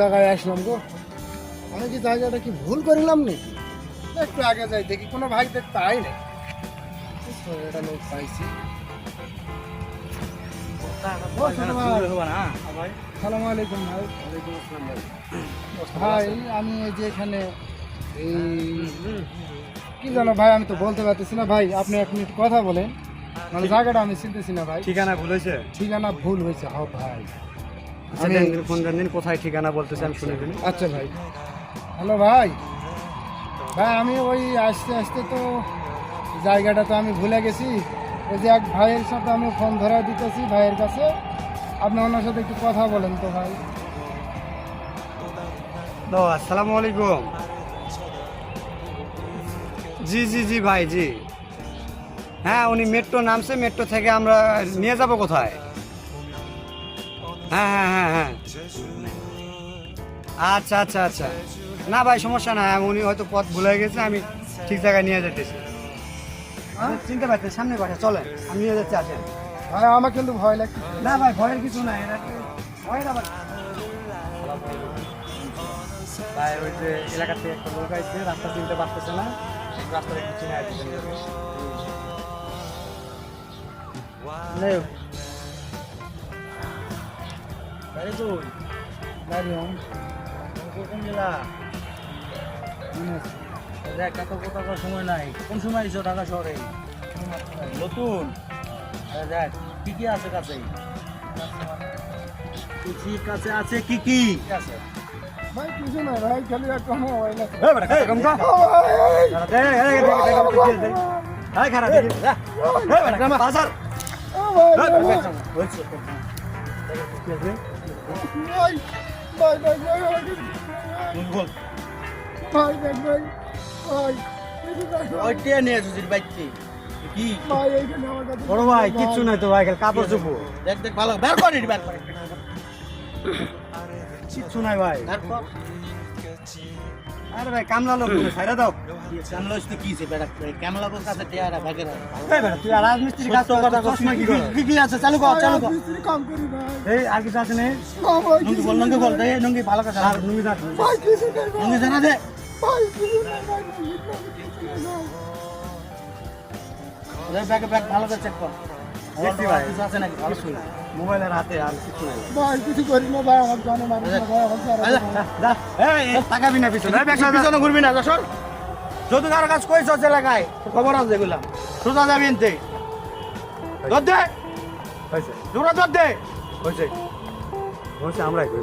জায়গায় আসলাম গো। আমি কি জায়গাটা কি ভুল করিলাম নাকি একটু আগে যাই দেখি কোনো ভাই দেখ পাই না এটা লোক পাইছি। ভাই সালাম। আলাইকুম ভাই। ভাই আমি এই যে এখানে এই কি জানো ভাই আমি তো বলতে পারতেছি না। ভাই আপনি এক মিনিট কথা বলেন। মানে জায়গাটা আমি চিনতেছি না ভাই। ঠিকানা ভুলেছে ঠিকানা ভুল হয়েছে। হ ভাই। আচ্ছা দেন কোথায় ঠিকানা বলতেছে আমি শুনে দিন আচ্ছা ভাই। হ্যালো ভাই। ভাই আমি ওই আস্তে আস্তে তো জায়গাটা তো আমি ভুলে গেছি। ওই যে এক ভাইয়ের সাথে আমি ফোন ধরা দিতেছি ভাইয়ের কাছে। আপনি ওনার সাথে একটু কথা বলেন তো ভাই। তো আসসালামু আলাইকুম। জি জি জি ভাই জি। হ্যাঁ উনি মেট্রো নামছে মেট্রো থেকে আমরা নিয়ে যাব কোথায়? হ্যাঁ হ্যাঁ হ্যাঁ হ্যাঁ। আচ্ছা আচ্ছা আচ্ছা। না ভাই সমস্যা না উনি হয়তো পথ ভুলে গেছে আমি ঠিক জায়গায় নিয়ে যেতেছি। হ্যাঁ? চিনতে পারছেন সামনে পাশে চলেন। আমি নিয়ে যাচ্ছি আসেন। ভাই আমার কিন্তু ভয় লাগছে। না ভাই ভয়ের কিছু কি ভয় না ভাই ওই যে এলাকা থেকে একটা লোক আসছে রাস্তা চিনতে পারতেছে না। রাস্তাটা একটু চিনে আসছে। গাড়ি কই গাড়ি হম কোন জেলা দেখ এত কথা করার সময় নাই কোন সময় এসো ঢাকা শহরে নতুন দেখ কি কি আছে কাছে কি কাছে আছে কি কি আছে ভাই কিছু না ভাই খালি একটা ও ভাই, ভাই, ভাই, ভাই, ভাই, ভাই, ভাই, ভাই, ভাই, ভাই, ভাই, ভাই, কিছু না, ভাই, ওইটা নিয়ে এসেছিস বাইকটি। কি? ভাই, এইখানে আমার কাছে বড় ভাই কিচ্ছু নাই তো ভাই কাপড় চুপো দেখ দেখ ভালো বের কর বের কর। কিচ্ছু নাই ভাই। বের কর আরে ভাই কামলা লোক ছাইরা দাও। ক্যামেলা হচ্ছে কি সে বেড়া? ক্যামেলা বল কাছে টিয়ারা ভাগের এই বেটা তুই আর রাজমিস্ত্রি কাজ তো কথা চশমা কি করে? কি কি আছে? চালু কর চালু কর। মিস্ত্রি কাম করি ভাই। এই আর কিছু আছে না, নঙ্গি বল না, বল দে নঙ্গি ভালো কথা আর নুমি দাও ভাই, কিছু নেই, ভাই, জানা দে। ভাই, কিছু নেই, ভাই, ভাই। ব্যাগ ব্যাগ ভালো করে চেক কর। দেখছি ভাই। কিছু আছে নাকি? ভালো শুন। মোবাইলের হাতে আর কিছু নাই। ভাই, কিছু করি না, ভাই, আমার জানে মানুষ না, ভাই, আমার জানে আচ্ছা, না। তাকাবি না পিছনে। এই পিছনে ঘুরবি না যশোর। যদি কারও কাজ কইছ এলাকায় খবর আছে এগুলা। সোজা যাবি এনতে। দর দে। হয়েছে। জোরা দর দে। হয়েছে। হয়েছে আমরাই করি।